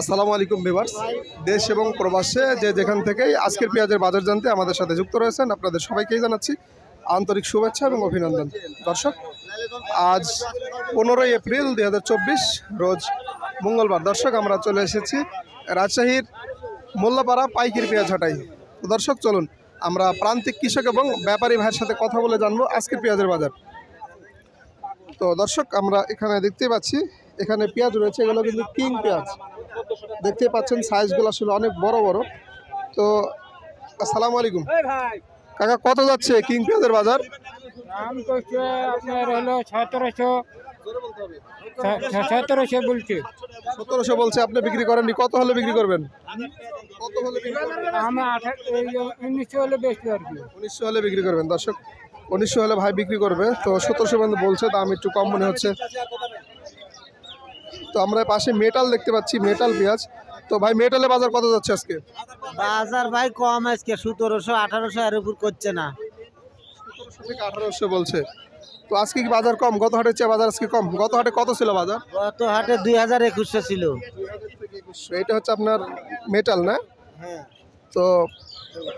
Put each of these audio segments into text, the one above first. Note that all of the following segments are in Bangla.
আসসালামু আলাইকুম বিভার্স দেশ এবং প্রবাসে যে যেখান থেকেই আজকের পেঁয়াজের বাজার জানতে আমাদের সাথে যুক্ত রয়েছেন, আপনাদের সবাইকেই জানাচ্ছি আন্তরিক শুভেচ্ছা এবং অভিনন্দন। দর্শক, আজ পনেরোই এপ্রিল দু হাজার চব্বিশ, রোজ মঙ্গলবার। দর্শক, আমরা চলে এসেছি রাজশাহীর মোল্লাপাড়া পাইকির পেঁয়াজ হাটাই। দর্শক, চলুন, আমরা প্রান্তিক কৃষক এবং ব্যাপারী ভাইয়ের সাথে কথা বলে জানব আজকের পেঁয়াজের বাজার। তো দর্শক, আমরা এখানে দেখতে পাচ্ছি এখানে পেঁয়াজ রয়েছে এগুলো কিন্তু কিং পেঁয়াজ। দেখতে পাচ্ছেন সাইজগুলো আসলে অনেক বড় বড়। তো আসসালামু আলাইকুম। কাকা কত যাচ্ছে কিং পেঁয়াজের বাজার? দাম করছে আপনার হলো সতেরোশো। সতেরোশো বলছে। সতেরোশো বলছে আপনি বিক্রি করেননি কত হলে বিক্রি করবেন? কত হলে উনিশশো হলে বেশি আর কি। উনিশশো হলে বিক্রি করবেন দর্শক। উনিশশো হলে ভাই বিক্রি করবে। তো সতেরোশো পর্যন্ত বলছে দাম একটু কম মনে হচ্ছে। তো আমরা পাশে মেটাল দেখতে পাচ্ছি মেটাল পেঁয়াজ। তো ভাই মেটালের বাজার কত যাচ্ছে আজকে? বাজার ভাই কম আজকে সতেরোশো আঠারোশো এর উপর করছে না। থেকে আঠারোশো বলছে। তো আজকে কি বাজার কম? গত হাটের চেয়ে বাজার আজকে কম? গত হাটে কত ছিল বাজার? গত হাটে দুই হাজার একুশশো ছিল। এটা হচ্ছে আপনার মেটাল না? তো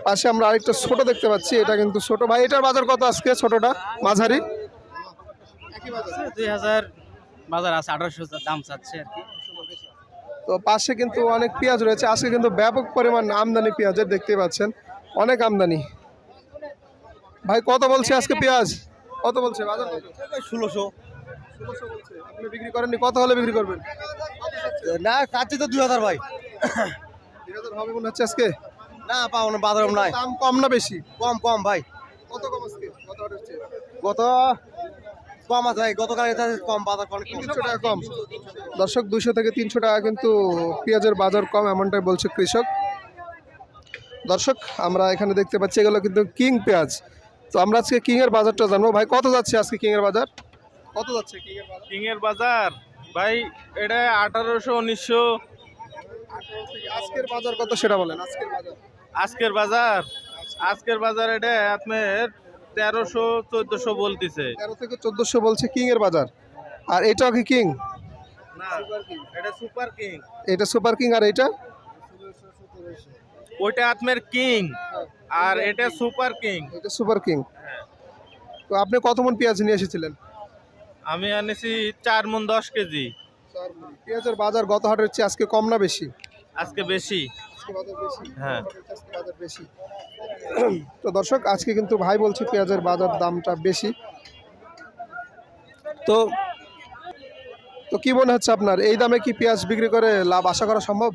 পাশে আমরা আরেকটা ছোট দেখতে পাচ্ছি এটা কিন্তু ছোট। ভাই এটার বাজার কত আজকে ছোটটা? মাঝারি? দুই হাজার বাজার আছে আঠারোশো দাম চাচ্ছে আর কি। তো পাশে কিন্তু অনেক পেঁয়াজ রয়েছে। আজকে কিন্তু ব্যাপক পরিমাণ আমদানি পেঁয়াজের দেখতে পাচ্ছেন। অনেক আমদানি। ভাই কত বলছে আজকে পেঁয়াজ? কত বলছে বাজার? ষোলোশো। আপনি বিক্রি করেননি কত হলে বিক্রি করবেন? না চাচ্ছি তো দুই হাজার ভাই। দুই হাজার হবে মনে হচ্ছে আজকে? না পাবো না বাজার নাই। দাম কম না বেশি? কম কম ভাই। কত কম আজকে? কত হাটের চেয়ে? কম আছে ভাই গতকাল এটা কম বাজার তিনশো টাকা কম। দর্শক দুশো থেকে তিনশো টাকা কিন্তু পেঁয়াজের বাজার কম এমনটাই বলছে কৃষক। দর্শক আমরা এখানে দেখতে পাচ্ছি এগুলো কিন্তু কিং পেঁয়াজ। তো আমরা আজকে কিং এর বাজারটা জানব। ভাই কত যাচ্ছে আজকে কিং এর বাজার? কত যাচ্ছে কিং এর বাজার? কিং এর বাজার? ভাই এটা আঠারোশো উনিশশো। আজকের বাজার কত সেটা বলেন। আজকের বাজার। আজকের বাজার? আজকের বাজার এটা আপনার তেরোশো চোদ্দশো বলতেছে। তেরো থেকে চোদ্দশো বলছে কিং এর বাজার। আর এটাও কি কিং? না এটা সুপার কিং। এটা সুপার কিং আর এটা? ওইটা আপনার কিং আর এটা সুপার কিং। এটা সুপার কিং। তো আপনি কত মন পেঁয়াজ নিয়ে এসেছিলেন? আমি আনেছি চার মন দশ কেজি। পেঁয়াজের বাজার গত হাটের চেয়ে আজকে কম না বেশি? আজকে বেশি। হ্যাঁ। বেশি। তো দর্শক আজকে কিন্তু ভাই বলছে পেঁয়াজের বাজার দামটা বেশি। তো তো কি মনে হচ্ছে আপনার? এই দামে কি পেঁয়াজ বিক্রি করে লাভ আশা করা সম্ভব?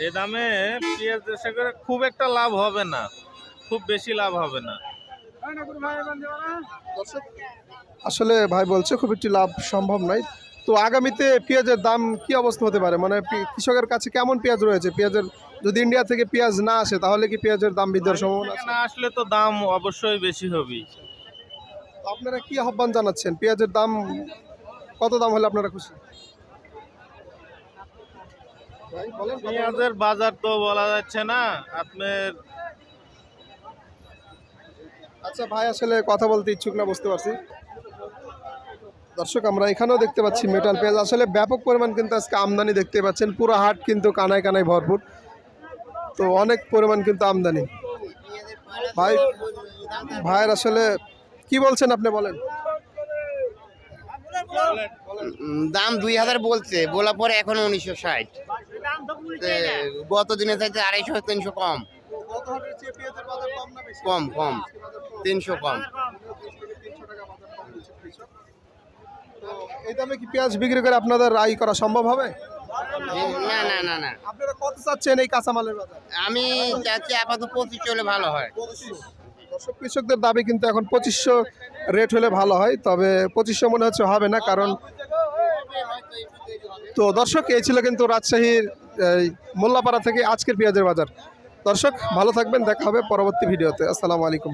এ দামে পেঁয়াজ দেশে করে খুব একটা লাভ হবে না। খুব বেশি লাভ হবে না। আসলে ভাই বলছে খুব একটি লাভ সম্ভব নয়। তো আগামীতে পেঁয়াজের দাম কি অবস্থা হতে পারে? মানে কৃষকের কাছে কেমন পেঁয়াজ রয়েছে? পেঁয়াজের যদি ইন্ডিয়া থেকে পেঁয়াজ না আসে তাহলে কি পেঁয়াজের দাম বৃদ্ধির সম্ভাবনা না আসলে তো দাম অবশ্যই বেশি হবে। তো আপনারা কি আহ্বান জানাচ্ছেন? পেঁয়াজের দাম কত দাম হলে আপনারা খুশি। পেঁয়াজের বাজার তো বলা যাচ্ছে না আপনার আচ্ছা ভাই আসলে কথা বলতে ইচ্ছুক না বুঝতে পারছি। দর্শক, আমরা এখানেও দেখতে পাচ্ছি মেটাল পেঁয়াজ। আসলে ব্যাপক পরিমাণ কিন্তু আজকে আমদানি দেখতে পাচ্ছেন। পুরো হাট কিন্তু কানায় কানায় ভরপুর। তো অনেক পরিমাণ কিন্তু আমদানি। ভাই, ভাইয়ের আসলে কি বলছেন আপনি বলেন? দাম দুই হাজার বলছে। বলার পরে এখন উনিশশো ষাট। গত দিনে চাইতে আড়াইশো, তিনশো কম। কম কম। তিনশো কম। এই দামে কি পেঁয়াজ বিক্রি করে আপনাদের আয় করা সম্ভব হবে? না না না না। আপনারা কত চাচ্ছেন এই কাঁচামালের বাজার? আমি চাচ্ছি আপাতত পঁচিশ চলে ভালো হয়। দর্শক কৃষকদের দাবি কিন্তু এখন পঁচিশশো রেট হলে ভালো হয় তবে পঁচিশশো মনে হচ্ছে হবে না কারণ তো দর্শক এই ছিল কিন্তু রাজশাহীর এই, মোল্লাপাড়া থেকে আজকের পেঁয়াজের বাজার। দর্শক ভালো থাকবেন দেখা হবে পরবর্তী ভিডিওতে। আসসালামু আলাইকুম।